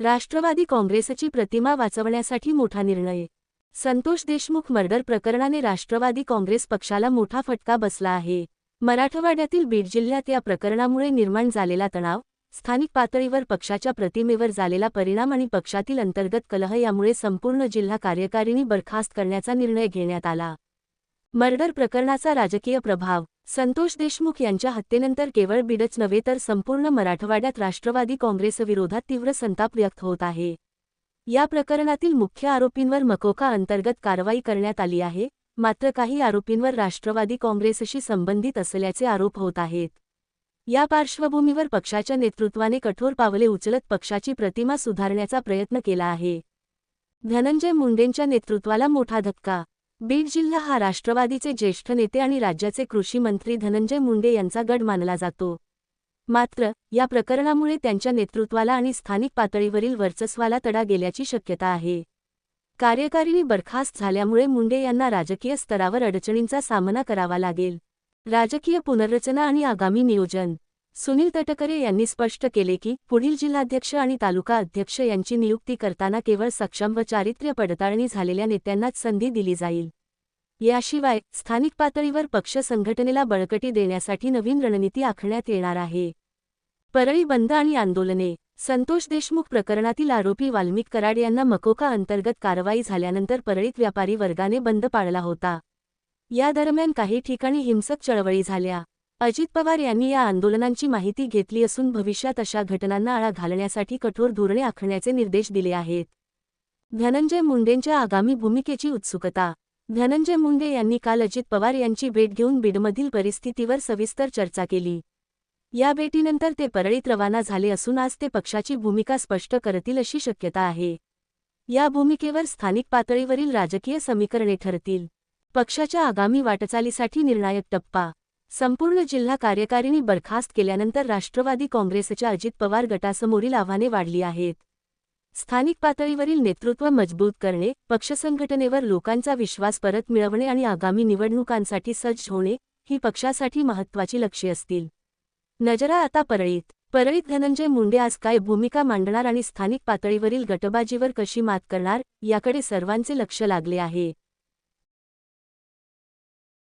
राष्ट्रवादी काँग्रेसची प्रतिमा वाचवण्यासाठी मोठा निर्णय. संतोष देशमुख मर्डर प्रकरणाने राष्ट्रवादी काँग्रेस पक्षाला मोठा फटका बसला आहे. मराठवाड्यातील बीड जिल्ह्यात या प्रकरणामुळे निर्माण झालेला तणाव स्थानिक पातळीवर पक्षाच्या प्रतिमेवर झालेला परिणाम आणि पक्षातील अंतर्गत कलह यामुळे संपूर्ण जिल्हा कार्यकारिणी बरखास्त करण्याचा निर्णय घेण्यात आला. मर्डर प्रकरणाचा राजकीय प्रभाव संतोष देशमुख यांच्या हत्येनंतर केवळ बीडच नव्हे तर संपूर्ण मराठवाड्यात राष्ट्रवादी काँग्रेसविरोधात तीव्र संताप व्यक्त होत आहे. या प्रकरणातील मुख्य आरोपींवर मकोका अंतर्गत कारवाई करण्यात आली आहे मात्र काही आरोपींवर राष्ट्रवादी काँग्रेसशी संबंधित असल्याचे आरोप होत आहेत. या पार्श्वभूमीवर पक्षाच्या नेतृत्वाने कठोर पावले उचलत पक्षाची प्रतिमा सुधारण्याचा प्रयत्न केला आहे. धनंजय मुंडेंच्या नेतृत्वाला मोठा धक्का बीड जिल्हा हा राष्ट्रवादीचे ज्येष्ठ नेते आणि राज्याचे कृषी मंत्री धनंजय मुंडे यांचा गड मानला जातो. मात्र या प्रकरणामुळे त्यांच्या नेतृत्वाला आणि स्थानिक पातळीवरील वर्चस्वाला तडा गेल्याची शक्यता आहे. कार्यकारिणी बरखास्त झाल्यामुळे मुंडे यांना राजकीय स्तरावर अडचणींचा सामना करावा लागेल. राजकीय पुनर्रचना आणि आगामी नियोजन. सुनील तटकरे यांनी स्पष्ट केले की पुढील जिल्हाध्यक्ष आणि तालुका अध्यक्ष यांची नियुक्ती करताना केवळ सक्षम व चारित्र्य पडताळणी झालेल्या नेत्यांनाच संधी दिली जाईल. याशिवाय स्थानिक पातळीवर पक्ष संघटनेला बळकटी देण्यासाठी नवीन रणनीती आखण्यात येणार आहे. परळी बंद आणि आंदोलने. संतोष देशमुख प्रकरणातील आरोपी वाल्मिक कराड यांना मकोका अंतर्गत कारवाई झाल्यानंतर परळीत व्यापारी वर्गाने बंद पाळला होता. या दरम्यान काही ठिकाणी हिंसक चळवळी झाल्या. अजित पवार यांनी या आंदोलनांची माहिती घेतली असून भविष्यात अशा घटनांना आळा घालण्यासाठी कठोर धोरणे आखण्याचे निर्देश दिले आहेत. धनंजय मुंडेंच्या आगामी भूमिकेची उत्सुकता. धनंजय मुंडे यांनी काल अजित पवार यांची भेट घेऊन बीडमधील परिस्थितीवर सविस्तर चर्चा केली. या भेटीनंतर ते परळीत रवाना झाले असून आज ते पक्षाची भूमिका स्पष्ट करतील अशी शक्यता आहे. या भूमिकेवर स्थानिक पातळीवरील राजकीय समीकरणे ठरतील. पक्षाच्या आगामी वाटचालीसाठी निर्णायक टप्पा. संपूर्ण जिल्हा कार्यकारिणी बरखास्त केल्यानंतर राष्ट्रवादी काँग्रेसच्या अजित पवार गटासमोरील आव्हाने वाढली आहेत. स्थानिक पातळीवरील नेतृत्व मजबूत करणे पक्षसंघटनेवर लोकांचा विश्वास परत मिळवणे आणि आगामी निवडणुकांसाठी सज्ज होणे ही पक्षासाठी महत्त्वाची लक्ष्ये असतील. नजरा आता परळीत. परळीत धनंजय मुंडे आज काय भूमिका मांडणार आणि स्थानिक पातळीवरील गटबाजीवर कशी मात करणार याकडे सर्वांचे लक्ष लागले आहे.